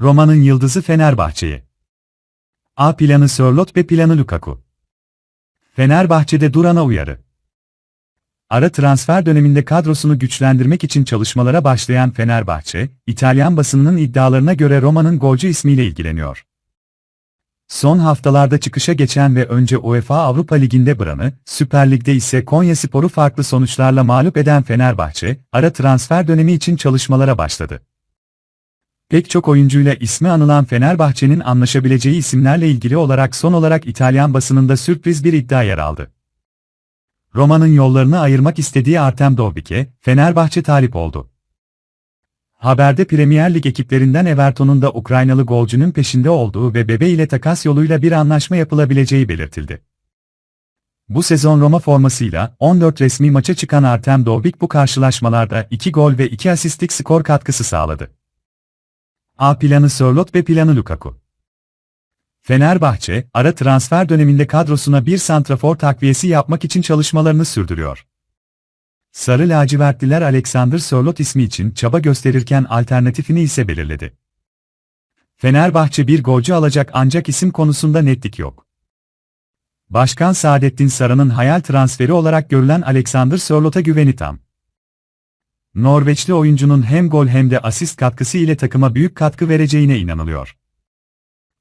Roma'nın yıldızı Fenerbahçe'ye. A planı Sörloth B planı Lukaku. Fenerbahçe'de Duran'a uyarı. Ara transfer döneminde kadrosunu güçlendirmek için çalışmalara başlayan Fenerbahçe, İtalyan basınının iddialarına göre Roma'nın golcü ismiyle ilgileniyor. Son haftalarda çıkışa geçen ve önce UEFA Avrupa Ligi'nde Bran'ı, Süper Lig'de ise Konyaspor'u farklı sonuçlarla mağlup eden Fenerbahçe, ara transfer dönemi için çalışmalara başladı. Pek çok oyuncuyla ismi anılan Fenerbahçe'nin anlaşabileceği isimlerle ilgili olarak son olarak İtalyan basınında sürpriz bir iddia yer aldı. Roma'nın yollarını ayırmak istediği Artem Dovbik'e, Fenerbahçe talip oldu. Haberde Premier Lig ekiplerinden Everton'un da Ukraynalı golcünün peşinde olduğu ve Bebe ile takas yoluyla bir anlaşma yapılabileceği belirtildi. Bu sezon Roma formasıyla 14 resmi maça çıkan Artem Dovbik bu karşılaşmalarda 2 gol ve 2 asistlik skor katkısı sağladı. A planı Sörloth ve planı Lukaku. Fenerbahçe, ara transfer döneminde kadrosuna bir santrafor takviyesi yapmak için çalışmalarını sürdürüyor. Sarı lacivertliler Alexander Sörloth ismi için çaba gösterirken alternatifini ise belirledi. Fenerbahçe bir golcü alacak ancak isim konusunda netlik yok. Başkan Saadettin Saran'ın hayal transferi olarak görülen Alexander Sörloth'a güveni tam. Norveçli oyuncunun hem gol hem de asist katkısı ile takıma büyük katkı vereceğine inanılıyor.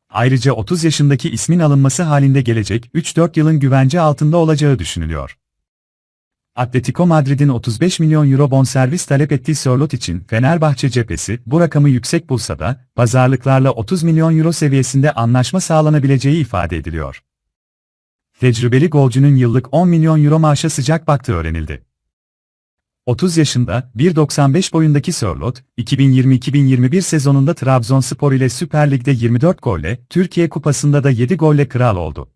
Ayrıca 30 yaşındaki ismin alınması halinde gelecek 3-4 yılın güvence altında olacağı düşünülüyor. Atletico Madrid'in 35 milyon euro bonservis talep ettiği Sörloth için Fenerbahçe cephesi bu rakamı yüksek bulsa da pazarlıklarla 30 milyon euro seviyesinde anlaşma sağlanabileceği ifade ediliyor. Tecrübeli golcünün yıllık 10 milyon euro maaşa sıcak baktığı öğrenildi. 30 yaşında, 1.95 boyundaki Sörloth, 2020-2021 sezonunda Trabzonspor ile Süper Lig'de 24 golle, Türkiye Kupası'nda da 7 golle kral oldu.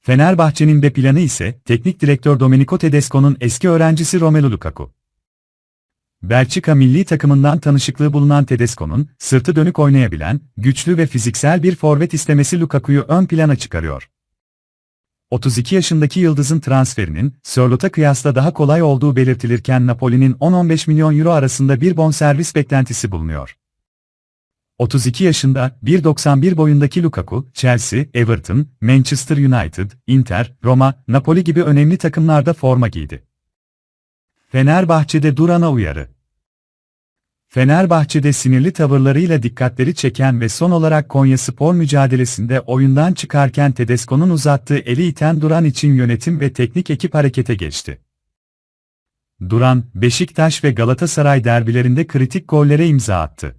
Fenerbahçe'nin B planı ise, teknik direktör Domenico Tedesco'nun eski öğrencisi Romelu Lukaku. Belçika milli takımından tanışıklığı bulunan Tedesco'nun, sırtı dönük oynayabilen, güçlü ve fiziksel bir forvet istemesi Lukaku'yu ön plana çıkarıyor. 32 yaşındaki Yıldız'ın transferinin, Sörlot'a kıyasla daha kolay olduğu belirtilirken Napoli'nin 10-15 milyon euro arasında bir bonservis beklentisi bulunuyor. 32 yaşında, 1.91 boyundaki Lukaku, Chelsea, Everton, Manchester United, Inter, Roma, Napoli gibi önemli takımlarda forma giydi. Fenerbahçe'de Duran'a uyarı. Fenerbahçe'de sinirli tavırlarıyla dikkatleri çeken ve son olarak Konya Spor mücadelesinde oyundan çıkarken Tedesco'nun uzattığı eli iten Duran için yönetim ve teknik ekip harekete geçti. Duran, Beşiktaş ve Galatasaray derbilerinde kritik gollere imza attı.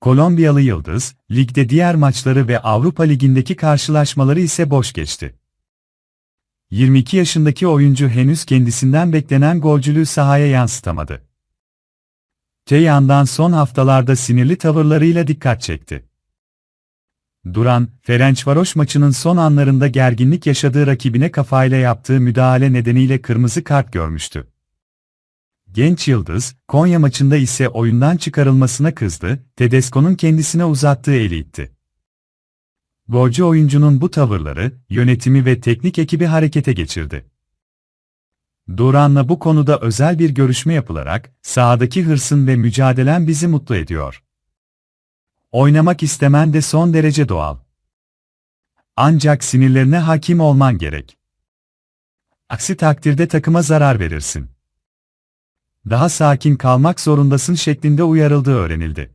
Kolombiyalı Yıldız, ligde diğer maçları ve Avrupa Ligi'ndeki karşılaşmaları ise boş geçti. 22 yaşındaki oyuncu henüz kendisinden beklenen golcülüğü sahaya yansıtamadı. Te yandan son haftalarda sinirli tavırlarıyla dikkat çekti. Duran, Ferencvaros maçının son anlarında gerginlik yaşadığı rakibine kafayla yaptığı müdahale nedeniyle kırmızı kart görmüştü. Genç Yıldız, Konya maçında ise oyundan çıkarılmasına kızdı, Tedesco'nun kendisine uzattığı eli itti. Golcü oyuncunun bu tavırları, yönetimi ve teknik ekibi harekete geçirdi. Duran'la bu konuda özel bir görüşme yapılarak, sahadaki hırsın ve mücadelen bizi mutlu ediyor. Oynamak istemen de son derece doğal. Ancak sinirlerine hakim olman gerek. Aksi takdirde takıma zarar verirsin. Daha sakin kalmak zorundasın şeklinde uyarıldığı öğrenildi.